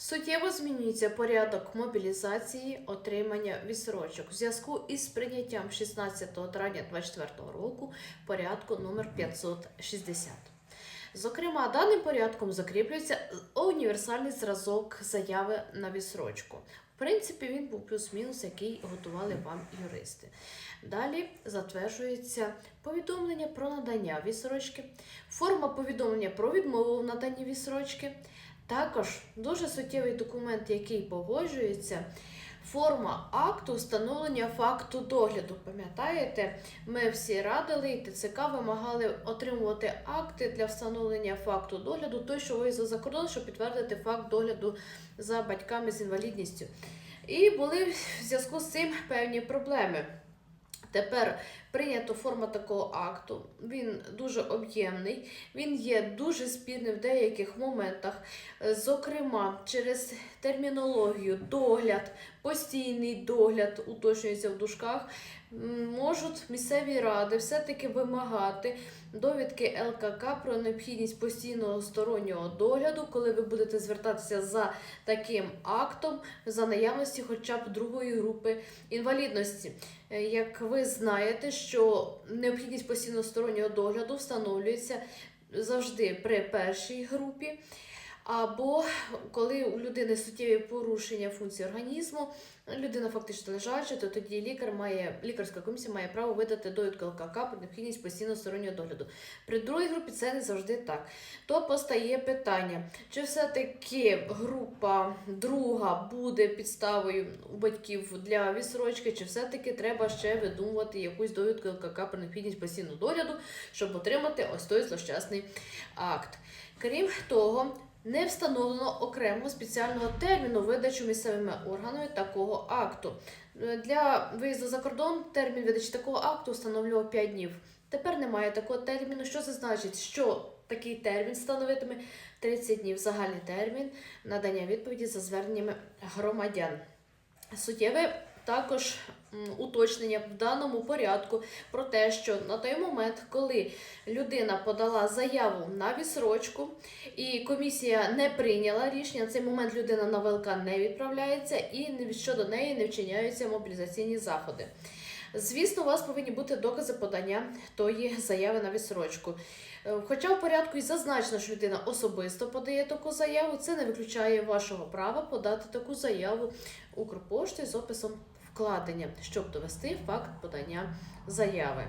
Суттєво змінюється порядок мобілізації отримання відсрочок в зв'язку із прийняттям 16 травня 2024 року порядку номер 560. Зокрема, даним порядком закріплюється універсальний зразок заяви на відсрочку. В принципі, він був плюс-мінус, який готували вам юристи. Далі затверджується повідомлення про надання відсрочки, форма повідомлення про відмову в наданні відсрочки. Також дуже суттєвий документ, який погоджується, форма акту встановлення факту догляду. Пам'ятаєте, ми всі радили і ТЦК вимагали отримувати акти для встановлення факту догляду, той, що виїздив за кордон, щоб підтвердити факт догляду за батьками з інвалідністю. І були в зв'язку з цим певні проблеми. Тепер прийнято форма такого акту. Він дуже об'ємний, він є дуже спірним в деяких моментах. Е, Зокрема, через термінологію, догляд, постійний догляд, уточнюється в дужках, можуть місцеві ради все-таки вимагати довідки ЛКК про необхідність постійного стороннього догляду, коли ви будете звертатися за таким актом за наявності хоча б другої групи інвалідності. Е, Як ви знаєте, що необхідність постійно стороннього догляду встановлюється завжди при першій групі, або коли у людини суттєві порушення функції організму, людина фактично лежача, то тоді лікар має, лікарська комісія має право видати довідку ЛКК про необхідність постійного стороннього догляду. При другій групі це не завжди так. То постає питання, чи все-таки група друга буде підставою у батьків для відсрочки, чи все-таки треба ще видумувати якусь довідку ЛКК про необхідність постійного догляду, щоб отримати ось той злощасний акт. Крім того, не встановлено окремого спеціального терміну видачу місцевими органами такого акту. Е, Для виїзду за кордон термін видачі такого акту встановлював 5 днів. Тепер немає такого терміну. Що це значить? Що такий термін становитиме 30 днів загальний термін надання відповіді за зверненнями громадян. Суттєве також уточнення в даному порядку про те, що на той момент, коли людина подала заяву на відсрочку, і комісія не прийняла рішення, на цей момент людина на ВЛК не відправляється і щодо неї не вчиняються мобілізаційні заходи. Звісно, у вас повинні бути докази подання тої заяви на відсрочку. Е, Хоча в порядку і зазначено, що людина особисто подає таку заяву, це не виключає вашого права подати таку заяву Укрпошти з описом вкладення, щоб довести факт подання заяви.